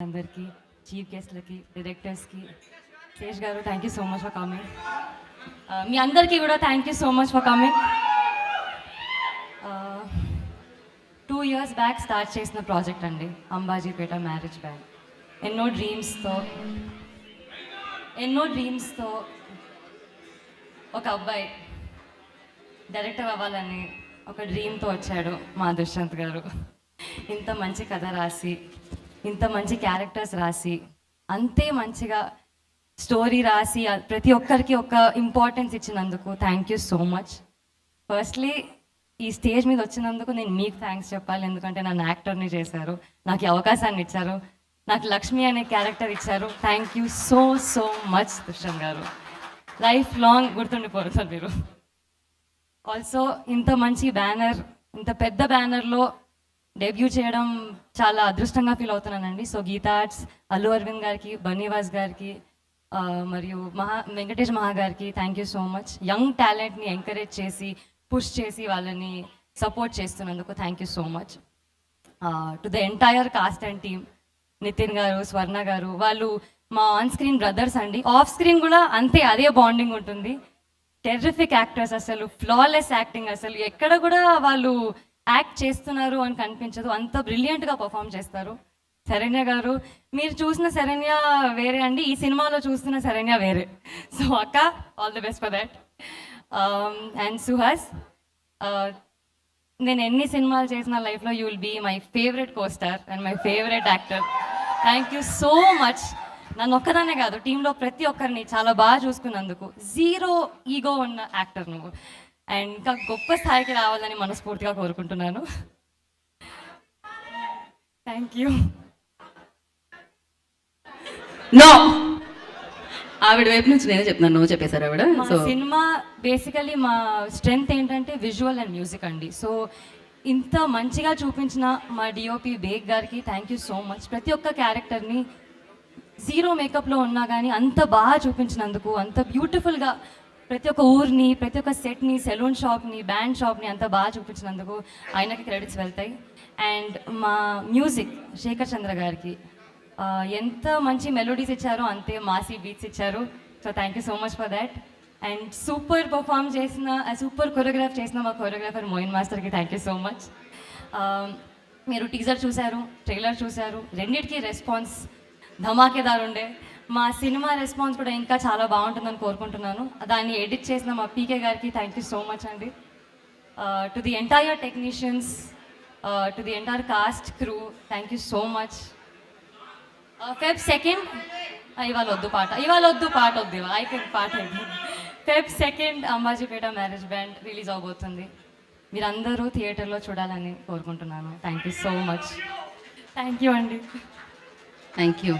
అందరికీ చీఫ్ గెస్ట్లకి డైరెక్టర్స్కి. శేష్ గారు thank you so much for coming మీ అందరికీ కూడా thank you so much for coming two years back start చేసిన ప్రాజెక్ట్ అండి అంబాజీపేట మ్యారేజ్ బ్యాంక్ ఎన్నో డ్రీమ్స్తో ఎన్నో డ్రీమ్స్తో ఒక అబ్బాయి డైరెక్టర్ అవ్వాలని ఒక డ్రీమ్తో వచ్చాడు మా దుష్యంత్ గారు. ఇంత మంచి కథ రాసి ఇంత మంచి క్యారెక్టర్స్ రాసి అంతే మంచిగా స్టోరీ రాసి ప్రతి ఒక్కరికి ఒక ఇంపార్టెన్స్ ఇచ్చినందుకు thank you so much firstly ఈ స్టేజ్ మీద వచ్చినందుకు నేను మీకు థ్యాంక్స్ చెప్పాలి ఎందుకంటే నన్ను యాక్టర్ని చేశారు. నాకు ఈ అవకాశాన్ని ఇచ్చారు. నాకు లక్ష్మి అనే క్యారెక్టర్ ఇచ్చారు. Thank you so so much Dushyant గారు. లైఫ్ లాంగ్ గుర్తుండిపోతారు మీరు. ఆల్సో ఇంత మంచి బ్యానర్ ఇంత పెద్ద బ్యానర్లో డెబ్యూ చేయడం చాలా అదృష్టంగా ఫీల్ అవుతున్నానండి. సో గీతా ఆర్ట్స్ అల్లు అరవింద్ గారికి బన్నీవాస్ గారికి మరియు మహా వెంకటేష్ మహా గారికి thank you so much young టాలెంట్ని ఎంకరేజ్ చేసి పుష్ చేసి వాళ్ళని సపోర్ట్ చేస్తున్నందుకు thank you so much to the entire cast and team Nitin గారు స్వర్ణ గారు వాళ్ళు మా ఆన్ స్క్రీన్ బ్రదర్స్ అండి. ఆఫ్ స్క్రీన్ కూడా అంతే అదే బాండింగ్ ఉంటుంది. టెర్రిఫిక్ యాక్టర్స్ అసలు ఫ్లాలెస్ యాక్టింగ్ అసలు ఎక్కడ కూడా వాళ్ళు యాక్ట్ చేస్తున్నారు అని కనిపించదు. అంత బ్రిలియంట్గా పర్ఫామ్ చేస్తారు. శరణ్య గారు మీరు చూసిన శరణ్య వేరే అండి ఈ సినిమాలో చూస్తున్న శరణ్య వేరే. సో అక్క all the best for that and Suhas నేను ఎన్ని సినిమాలు చేసిన లైఫ్లో you will be my favourite costar and my favourite actor thank you so much నన్ను ఒక్కదానే కాదు టీంలో ప్రతి ఒక్కరిని చాలా బాగా చూసుకున్నందుకు జీరో ఈగో ఉన్న యాక్టర్ నువ్వు. అండ్ ఇంకా గొప్ప స్థాయికి రావాలని మనస్ఫూర్తిగా కోరుకుంటున్నాను. థ్యాంక్ యూ నో ఆవిడ వైపు నుంచి నేనే చెప్తున్నాను నువ్వు చెప్పేశారు ఆవిడ. సో సినిమా బేసికలీ మా స్ట్రెంగ్త్ ఏంటంటే విజువల్ అండ్ మ్యూజిక్ అండి. సో ఇంత మంచిగా చూపించిన మా డిఓపి బేగ్ గారికి థ్యాంక్ యూ సో మచ్ ప్రతి ఒక్క క్యారెక్టర్ని జీరో మేకప్లో ఉన్నా కానీ అంత బాగా చూపించినందుకు అంత బ్యూటిఫుల్గా ప్రతి ఒక్క ఊరిని ప్రతి ఒక్క సెట్ని సెలూన్ షాప్ని బ్యాండ్ షాప్ని అంత బాగా చూపించినందుకు ఆయనకి క్రెడిట్స్ వెళ్తాయి. అండ్ మా మ్యూజిక్ శేఖర్ చంద్ర గారికి ఎంత మంచి మెలోడీస్ ఇచ్చారో అంతే మాసీ బీట్స్ ఇచ్చారు. So thank you so much for that and super perform చేసిన సూపర్ కొరియోగ్రాఫ్ చేసిన మా కొరియోగ్రాఫర్ మోయిన్ మాస్టర్కి థ్యాంక్ యూ సో మచ్ మీరు టీజర్ చూశారు ట్రైలర్ చూశారు రెండింటికి రెస్పాన్స్ ధమాకేదారు ఉండే మా సినిమా రెస్పాన్స్ కూడా ఇంకా చాలా బాగుంటుందని కోరుకుంటున్నాను. దాన్ని ఎడిట్ చేసిన మా పీకే గారికి థ్యాంక్ యూ సో మచ్ అండి. To the entire technicians to the entire cast crew thank you so much Feb second ఇవాళ వద్దు పాట ఇవాళ వద్దు పాట వద్దు ఇవాళ అయిపోయింది పాట అయిపోయింది Feb second Ambajipeta marriage band release అవబోతుంది. మీరందరూ థియేటర్లో చూడాలని కోరుకుంటున్నాను. Thank you so much thank you అండి. Thank you